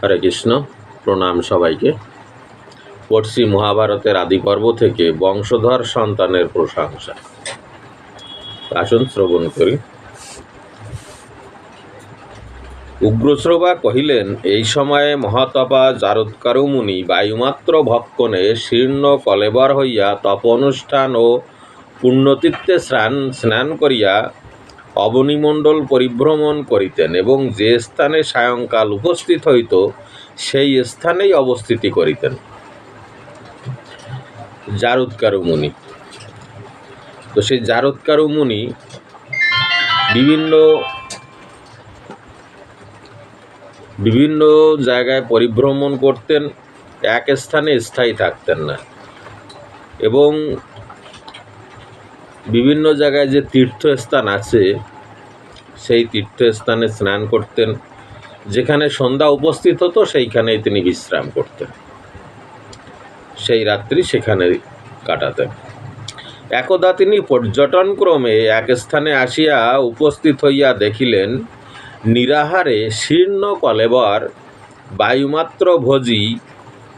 হরে কৃষ্ণ, প্রণাম সবাইকে। পড়ছি মহাভারতের আদি পর্ব থেকে বংশধর সন্তানের প্রশংসা। আসুন শ্রবণ করি। উগ্রশ্রবা কহিলেন, এই সময়ে মহাতপা জারৎকারু মুনি বায়ুমাত্র ভক্ষণে শীর্ণ কলেবর হইয়া তপ অনুষ্ঠান ও পুণ্যতীর্থে স্নান স্নান করিয়া অবনিমণ্ডল পরিভ্রমণ করিতেন এবং যে স্থানে সায়ংকাল উপস্থিত হইত, সেই স্থানেই অবস্থিতি করিতেন। জারুৎকারু মুনি। তো সেই জারৎকারু মুনি বিভিন্ন বিভিন্ন জায়গায় পরিভ্রমণ করতেন, এক স্থানে স্থায়ী থাকতেন না। এবং বিভিন্ন জায়গায় যে তীর্থস্থান আছে, সেই তীর্থস্থানে স্নান করতেন। যেখানে সন্ধ্যা উপস্থিত হতো, সেইখানেই তিনি বিশ্রাম করতেন। সেই রাত্রি সেখানে কাটাতেন। একদা তিনি পর্যটনক্রমে এক স্থানে আসিয়া উপস্থিত হইয়া দেখিলেন, নিরাহারে শীর্ণ কলেবর, বায়ুমাত্র ভোজি,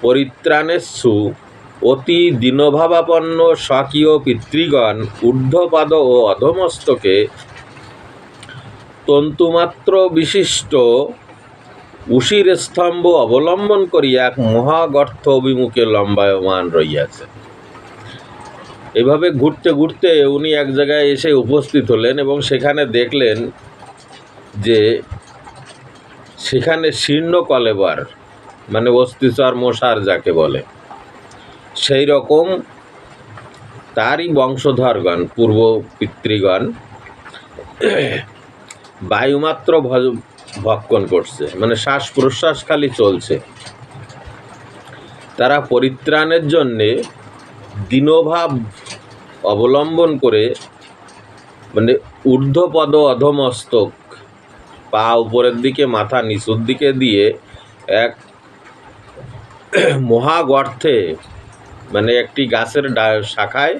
পরিত্রাণেচ্ছু অতি দীনভাবাপন্ন স্বকীয় পিতৃগণ ঊর্ধ্বপাদ ও অধমস্তকে তন্তুমাত্র বিশিষ্ট উশির স্তম্ভ অবলম্বন করিয়া এক মহাগর্ত অভিমুখে লম্বায়মান রইয়াছে। এভাবে ঘুরতে ঘুরতে উনি এক জায়গায় এসে উপস্থিত হলেন এবং সেখানে দেখলেন যে সেখানে শীর্ণ কলেবার মানে অস্তিচর মশার যাকে বলে সেই রকম তারই বংশধরগণ, পূর্ব পিতৃগণ, বায়ুমাত্র ভক্ষণ করছে মানে শ্বাস প্রশ্বাস খালি চলছে। তারা পরিত্রাণের জন্যে দীনভাব অবলম্বন করে মানে ঊর্ধ্বপদ অধমস্তক, পা উপরের দিকে, মাথা নিচুর দিকে দিয়ে এক মহাগর্তে মানে একটি গাছের শাখায়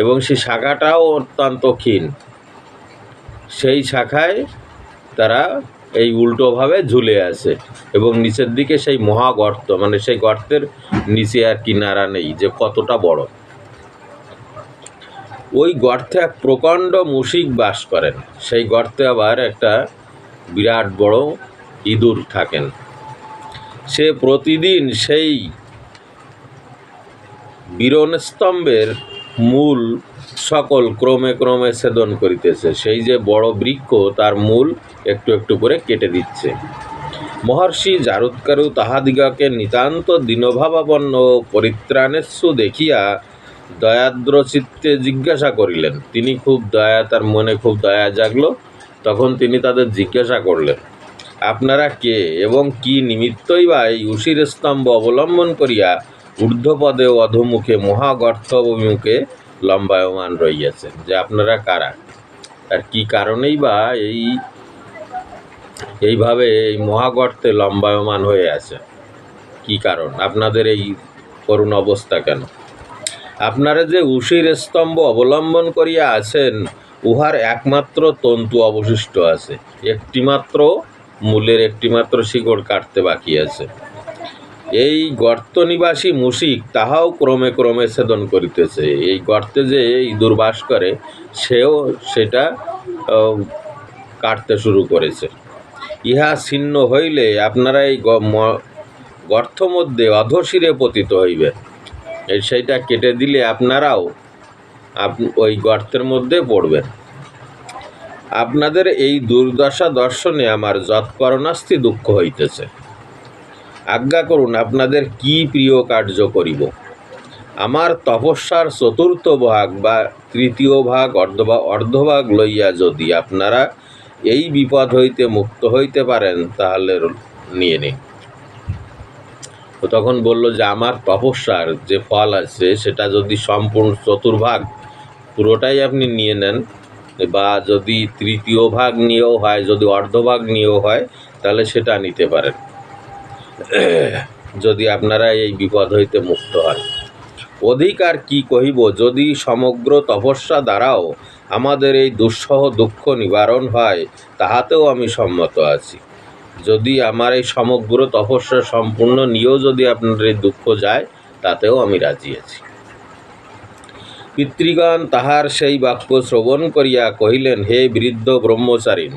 এবং সেই শাখাটাও অত্যন্ত ক্ষীণ। সেই শাখায় তারা এই উল্টোভাবে ঝুলে আছে এবং নিচের দিকে সেই মহা গর্ত মানে সেই গর্তের নিচে আর কিনারা নেই যে কতটা বড়। ওই গর্তে এক প্রকাণ্ড মুশিক বাস করেন। সেই গর্তে আবার একটা বিরাট বড় ইঁদুর থাকেন। সে প্রতিদিন সেই বীরণস্তম্ভের মূল সকল ক্রমে ক্রমে ছেদন করিতেছে। সেই যে বড় বৃক্ষ, তার মূল একটু একটু করে কেটে দিচ্ছে। মহর্ষি জারুৎকারু তাহাদিগকে নিতান্ত দীনভাবাপন্ন পরিত্রাণেচ্ছু দেখিয়া দয়াদ্র চিত্তে জিজ্ঞাসা করিলেন। তিনি খুব দয়া, তার মনে খুব দয়া জাগলো। তখন তিনি তাদের জিজ্ঞাসা করলেন, আপনারা কে এবং কি নিমিত্তই বা এই উশির স্তম্ভ অবলম্বন করিয়া ঊর্ধ্বপদে অধমুখে অভিমুখে লম্বায়মান রইয়াছেন। যে আপনারা কারা? আর কি কারণেই বা এই, এইভাবে এই মহাগর্তে লম্বায়মান হয়ে আছে কি কারণ? আপনাদের এই করুণ অবস্থা কেন? আপনারা যে উশির স্তম্ভ অবলম্বন করিয়া আছেন, উহার একমাত্র তন্তু অবশিষ্ট আছে। একটিমাত্র মূলের একটিমাত্র শিকড় কাটতে বাকি আছে। এই গর্ত নিবাসী মুশিক তাহাও ক্রমে ক্রমে ছেদন করিতেছে। এই গর্তে যে ইঁদুর বাস করে, সেও সেটা কাটতে শুরু করেছে। ইহা ছিন্ন হইলে আপনারা এই গর্ত মধ্যে অধশিরে পতিত হইবে সেইটা কেটে দিলে আপনারাও আপ, ওই গর্তের মধ্যে পড়বেন। আপনাদের এই দুর্দশা দর্শনে আমার যৎকরণাস্তি দুঃখ হইতেছে। আজ্ঞা করুন, আপনাদের কি প্রিয় কার্য করিব? আমার তপস্যার চতুর্থ ভাগ বা তৃতীয় ভাগ অর্ধ বা অর্ধভাগ লইয়া যদি আপনারা এই বিপদ হইতে মুক্ত হইতে পারেন, তাহলে নিয়ে নিন। তো তখন বলল যে, আমার তপস্যার যে ফল আছে, সেটা যদি সম্পূর্ণ চতুর্ভাগ, পুরোটাই আপনি নিয়ে নেন, বা যদি তৃতীয় ভাগ নিয়েও হয়, যদি অর্ধভাগ নিয়েও হয়, তাহলে সেটা নিতে পারেন। যদি আপনারা এই বিপদ হইতে মুক্ত হন। অধিক আর কি কহিব? যদি সমগ্র তপস্যা দ্বারাও আমাদের এই দুঃসহ দুঃখ নিবারণ হয়, তাহাতেও আমি সম্মত আছি। যদি আমার এই সমগ্র তপস্যা সম্পূর্ণ নিয়েও যদি আপনার এই দুঃখ যায়, তাতেও আমি রাজি আছি। পিতৃগণ, তাহার সেই বাক্য শ্রবণ করিয়া কহিলেন, হে বৃদ্ধ ব্রহ্মচারী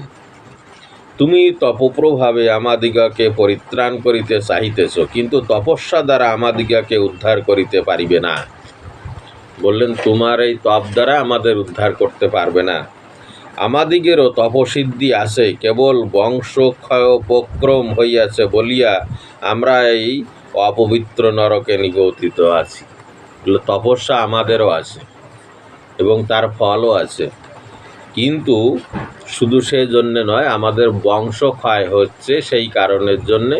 তুমি তপপ্রভাবে আমাদিগকে পরিত্রাণ করিতে চাহিতেছ, কিন্তু তপস্যা দ্বারা আমাদিগকে উদ্ধার করিতে পারিবে না। বললেন, তোমার এই তপ দ্বারা আমাদের উদ্ধার করতে পারবে না। আমাদিগেরও তপসিদ্ধি আছে, কেবল বংশক্ষয় উপক্রম হইয়াছে বলিয়া আমরা এই অপবিত্র নরকে নিগতিত আছি। তপস্যা আমাদেরও আছে এবং তার ফলও আছে। কিন্তু শুধু সেজন্যে নয়, আমাদের বংশ ক্ষয় হচ্ছে সেই কারণের জন্যে।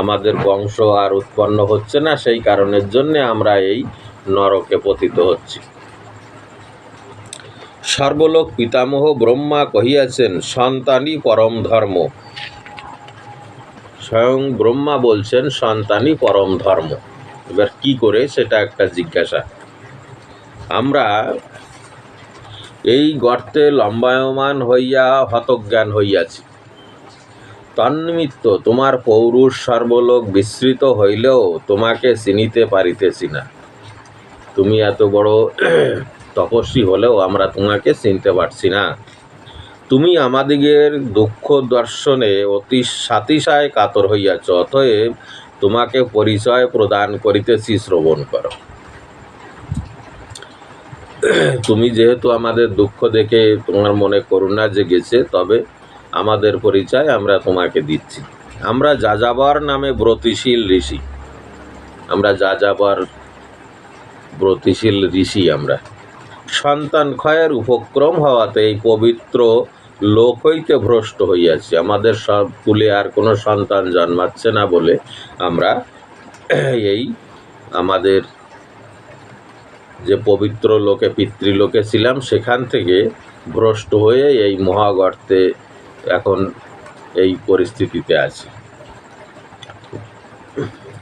আমাদের বংশ আর উৎপন্ন হচ্ছে না সেই কারণের জন্যে আমরা এই নরকে পতিত হচ্ছি। সর্বলোক পিতামহ ব্রহ্মা কহিয়াছেন, সন্তানই পরম ধর্ম। স্বয়ং ব্রহ্মা বলছেন, সন্তানই পরম ধর্ম। এবার কি করে সেটা একটা জিজ্ঞাসা। আমরা এই গর্তে লম্বায়মান হইয়া হতজ্ঞান হইয়াছি। তন্নিমিত্ত তোমার পৌরুষ সর্বলোক বিস্তৃত হইলেও তোমাকে চিনিতে পারিতেছি না। তুমি এত বড় তপস্বী হলেও আমরা তোমাকে চিনতে পারছি না। তুমি আমাদিগের দুঃখ দর্শনে অতি সাতিশায় কাতর হইয়াছ, অতএব তোমাকে পরিচয় প্রদান করিতেছি শ্রবণ করো। তুমি যেহেতু আমাদের দুঃখ দেখে তোমার মনে করুণা জেগেছে, তবে আমাদের পরিচয় আমরা তোমাকে দিচ্ছি। আমরা যাযাবর নামে ব্রতিশীল ঋষি। আমরা যাযাবর ব্রতিশীল ঋষি আমরা। সন্তান ক্ষয়ের উপক্রম হওয়াতে এই পবিত্র লোক হইতে ভ্রষ্ট হইয়াছি। আমাদের সব কুলে আর কোনো সন্তান জন্মাচ্ছে না বলে আমরা এই আমাদের যে পবিত্র লোকে, পিতৃলোকে ছিলাম, সেখান থেকে ভ্রষ্ট হয়ে এই মহাগর্তে এখন এই পরিস্থিতিতে আছি।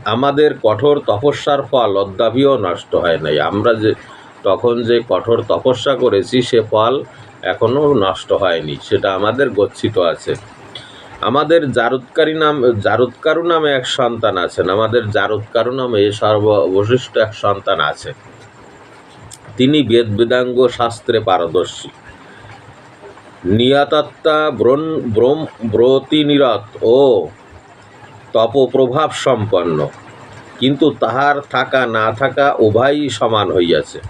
আমাদের কঠোর তপস্যার ফল অদ্যাপিও নষ্ট হয় নাই। আমরা যে, তখন যে কঠোর তপস্যা করেছি, সে ফল এখনও নষ্ট হয়নি, সেটা আমাদের গচ্ছিত আছে। আমাদের জারুৎকারী নাম, জারুৎকারু নামে এক সন্তান আছেন। আমাদের জারুৎকারু নামে সর্ববশিষ্ট এক সন্তান আছে তিনি বেদ বেদাঙ্গ শাস্ত্রে পারদর্শী। নিয়াতাত্মা ব্রণ, ব্রম ব্রতিনিরত ও তপপ্রভাব সম্পন্ন। কিন্তু তাহার থাকা, না থাকা উভয়ই সমান হইয়াছে।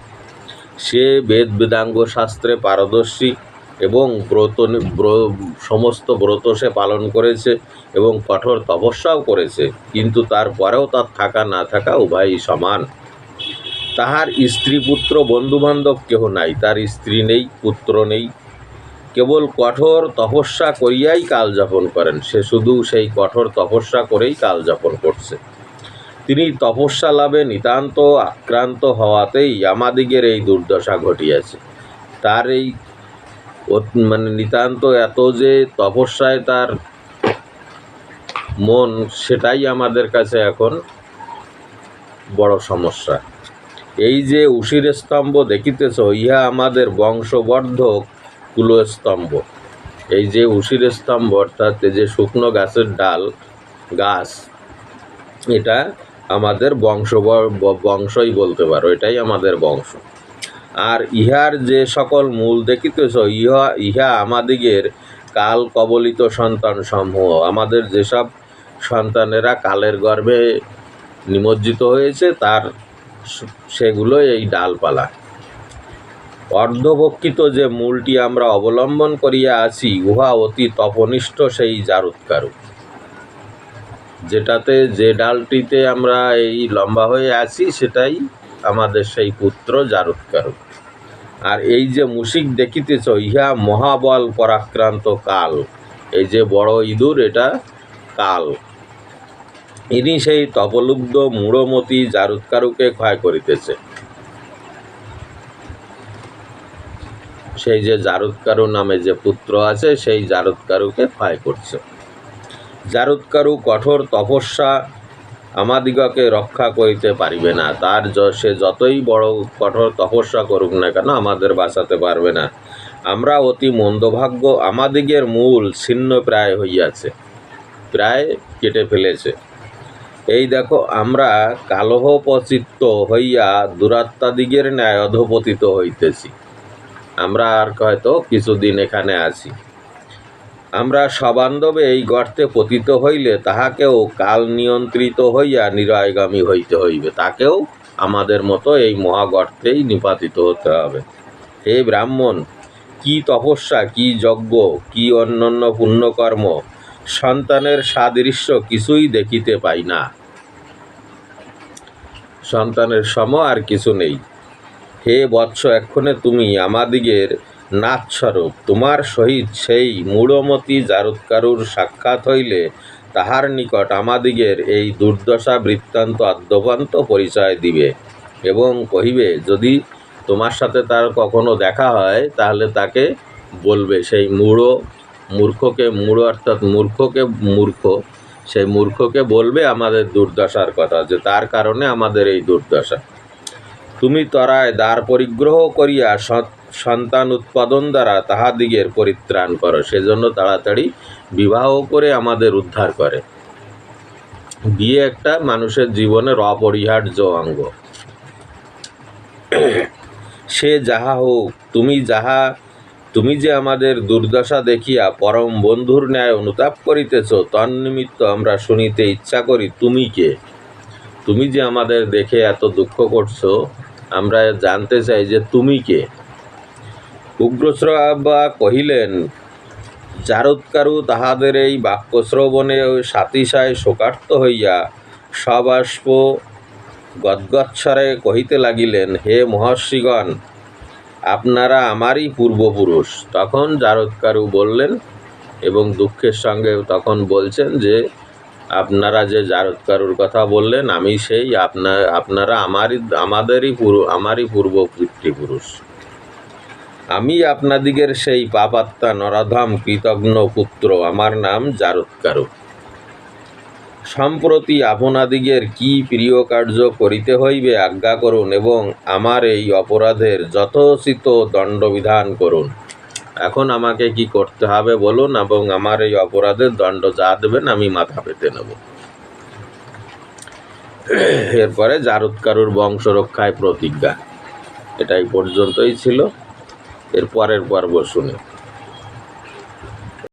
সে বেদ বেদাঙ্গ শাস্ত্রে পারদর্শী এবং ব্রত ব্র- সমস্ত ব্রত সে পালন করেছে এবং কঠোর তপস্যাও করেছে। কিন্তু তারপরেও তার থাকা, না থাকা উভয়ই সমান। তাহার স্ত্রী পুত্র, বন্ধুবান্ধব কেহ নাই। তার স্ত্রী নেই, পুত্র নেই। কেবল কঠোর তপস্যা করিয়াই কাল যাপন করেন। সে শুধু সেই কঠোর তপস্যা করেই কাল যাপন করছে। তিনি তপস্যা লাভে নিতান্ত আক্রান্ত হওয়াতেই আমাদিগের এই দুর্দশা ঘটিয়াছে। তার এই মানে নিতান্ত এত যে তপস্যায় তার মন, সেটাই আমাদের কাছে এখন বড় সমস্যা। এই যে উশির স্তম্ভ দেখিতেছ, ইহা আমাদের বংশবর্ধক কুলস্তম্ভ। এই যে উশির স্তম্ভ, অর্থাৎ যে শুকনো গাছের ডাল, গাছ, এটা আমাদের বংশ বংশই বলতে পারো, এটাই আমাদের বংশ। আর ইহার যে সকল মূল দেখিতেছ, ইহা ইহা আমাদিগের কাল কবলিত সন্তান সমূহ। আমাদের যেসব সন্তানেরা কালের গর্ভে নিমজ্জিত হয়েছে, তার সেগুলো এই ডালপালা। অর্ধভক্ষিত যে মূলটি আমরা অবলম্বন করিয়া আছি, উহা অতি তপনিষ্ঠ সেই জারুৎকারু। যেটাতে যে ডালটিতে আমরা এই লম্বা হয়ে আছি, সেটাই আমাদের সেই পুত্র জারুৎকারু। আর এই যে মুশিক দেখিতেছ, ইহা মহাবল পরাক্রান্ত কাল। এই যে বড় ইঁদুর, এটা কাল। ইনি সেই তপলুব্ধ মূঢ়মতি জারুৎকারুকে ক্ষয় করিতেছে। সেই যে জারুৎকারু নামে যে পুত্র আছে, সেই জারুৎকারুকে ক্ষয় করছে। জারুৎকারু কঠোর তপস্যা আমাদিগকে রক্ষা করিতে পারিবে না। তার সে যতই বড় কঠোর তপস্যা করুক না কেন, আমাদের বাঁচাতে পারবে না। আমরা অতি মন্দভাগ্য আমাদিগের মূল ছিন্ন প্রায় হইয়াছে, প্রায় কেটে ফেলেছে। এই দেখো, আমরা কালহপচিত্ত হইয়া দুরাত্মাদিগের ন্যায় অধপতিত হইতেছি। আমরা আর হয়তো কিছুদিন এখানে আছি। আমরা সবান্ধবে এই গর্তে পতিত হইলে তাহাকেও কাল নিয়ন্ত্রিত হইয়া নিরয়গামী হইতে হইবে। তাকেও আমাদের মতো এই মহাগর্তেই নিপাতিত হতে হবে। হে ব্রাহ্মণ, কি তপস্যা, কি যজ্ঞ, কি অন্যান্য পুণ্যকর্ম সন্তানের সাদৃশ্য কিছুই দেখিতে পাই না। সন্তানের সম আর কিছু নেই। হে বৎস, এক্ষণে তুমি আমাদিগের নাথস্বরূপ, তোমার সহিত সেই মূঢ়মতি জারুৎকারুর সাক্ষাৎ হইলে তাহার নিকট আমাদিগের এই দুর্দশা বৃত্তান্ত আদ্যপান্ত পরিচয় দিবে এবং কহিবে, যদি তোমার সাথে তার কখনো দেখা হয়, তাহলে তাকে বলবে, সেই মূঢ় মূর্খকে মূঢ় অর্থাৎ মূর্খকে মূর্খ, সেই মূর্খকে বলবে আমাদের দুর্দশার কথা যে তার কারণে আমাদের এই দুর্দশা। তুমি তরায় দ্বার পরিগ্রহ করিয়া সন্তান উৎপাদন দ্বারা তাহাদিগের পরিত্রাণ করো, সেজন্য তাড়াতাড়ি বিবাহ করে আমাদের উদ্ধার করে। বিয়ে একটা মানুষের জীবনের অপরিহার্য অঙ্গ। সে যাহা হোক, তুমি যাহা তুমি যে আমাদের দুর্দশা দেখিয়া পরম বন্ধুর ন্যায় অনুতাপ করিতেছ তন্নিমিত্ত আমরা শুনিতে ইচ্ছা করি তুমি কে? তুমি যে আমাদের দেখে এত দুঃখ করছ, আমরা জানতে চাই যে তুমি কে? উগ্রশ্রবা কহিলেন জারৎকারু তাহাদের এই বাক্যশ্রবণে সাতিশায় শোকার্ত হইয়া সবাষ্প গদ্গৎস্বরে কহিতে লাগিলেন, হে মহর্ষিগণ আপনারা আমারই পূর্বপুরুষ। তখন জারৎকারু বললেন এবং দুঃখের সঙ্গে তখন বলছেন যে, আপনারা যে জারৎকারুর কথা বললেন, আমি সেই আপনার আপনারা আমারই, আমাদেরই পূর্ব, আমারই পূর্ব পিতৃপুরুষ আমি আপনাদিগের সেই পাপাত্মা নরাধাম কৃতজ্ঞ পুত্র আমার নাম জারৎকারু। সম্প্রতি আপনাদিগের কি প্রিয় কার্য করিতে হইবে আজ্ঞা করুন এবং আমার এই অপরাধের যথোচিত দণ্ডবিধান করুন। এখন আমাকে কি করতে হবে বলুন এবং আমার এই অপরাধের দণ্ড যা দেবেন আমি মাথা পেতে নেব। এরপরে জারুৎকারুর বংশ রক্ষায় প্রতিজ্ঞা। এটাই পর্যন্তই ছিল। এর পরের পর্ব শুনে।